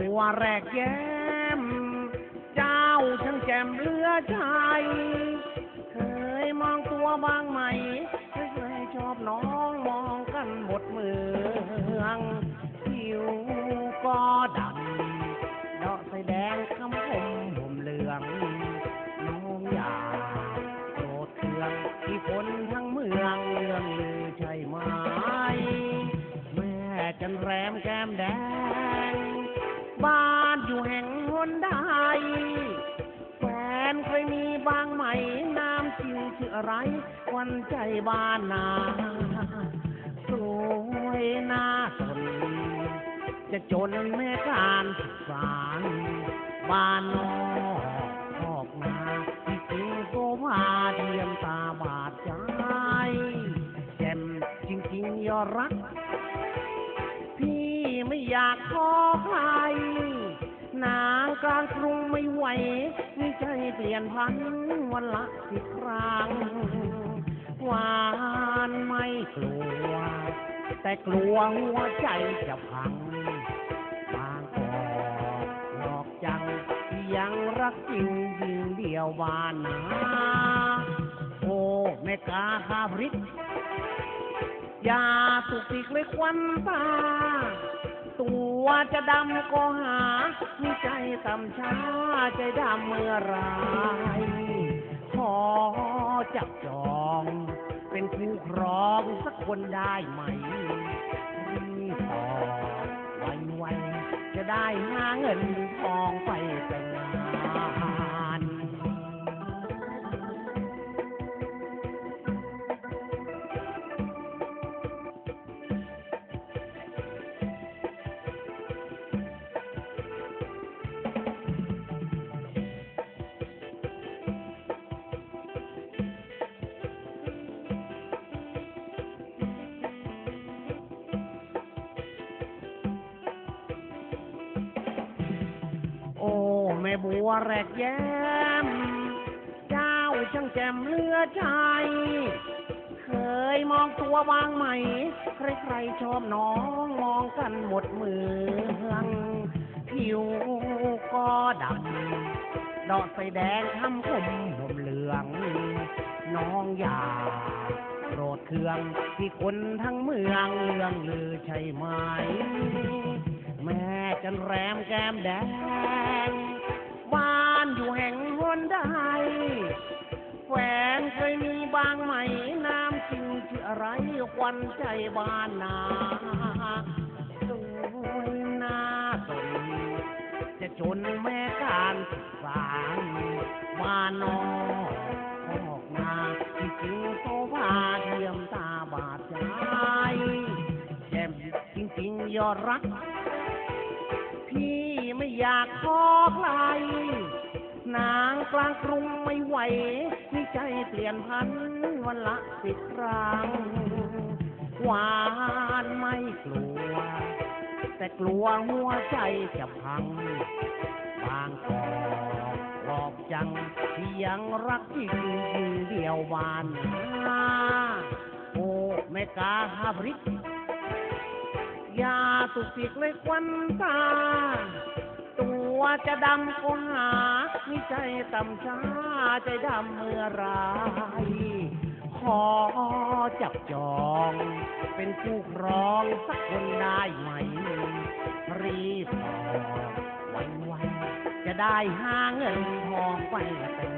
บัวแรกแย้ม เจ้าช่างแจ่มเลือใจ เคยมองตัวบางไหมเคยเคยชอบน้องมองกันหมดเมืองผิวก็ดำดอกใสแดงคำคมห่มเหลืองน้องอยาโกรธเคืองที่คนทั้งเมืองเรื่องลือใช่ไหมแม่จันแรมแก้มแดง ไรควันใจบ้านนา สวยน้าสน จะจนแม่การศึกษาบ้านนอกออกนาที่จริงโซภาเทียมตาบาดใจแจ่มจริงๆยอรัก พี่ไม่อยากขอใครนางกลางกรุงไม่ไหว มีใจเปลี่ยนพันวันละสิบครั้ง แต่กลัวหัวใจจะพังบางกอกหลอกจัง ยังรักจริงยิงเดียวบานนาโอ้แม่กาคาพริกยาตุกติกเลยควันตา ตัวจะดำก็หามีใจต่ำช้าใจดำเมื่อไรขอจับจอง เป็นคู่ครองสักคนได้ไหมรีบตอบไวๆจะได้หาเงินทองไปแต่งง แม่บัวแรกแย้ม เจ้าช่างแจ่มเลือใจ เคยมองตัวบางไหม ใครๆชอบน้องมองกันหมดเมืองผิวก็ดำดอกใสแดงทำคมห่มเหลือง น้องอย่าโกรธเคืองที่คนทั้งเมืองเรื่องลือใช่ไหม แม่จันแรมแก้มแดง วันใจบ้านนาสวยน้าสนจะจนแม่การศึกษาบ้านนอกออกนาที่จริงโซภาเทียมตาบาดใจแจ่มจริงๆยอดรัก พี่ไม่อยากขอใครนางกลางกรุงไม่ไหวมีใจเปลี่ยนพันวันละสิบครั้ง หวานไม่กลัว แต่กลัวหัวใจจะพัง บางกอกหลอกจังที่ยังรักจริงยิงเดียวบานโอ้แม่กาฮาบริกยาตุกติกเลยควันตา ตัวจะดำก็หามีใจต่ำช้าใจดำเมื่อไร ขอจับจอง เป็นคู่ครองสักคนได้ไหม รีบออกไวๆจะได้หาเงินทองไปแต่ง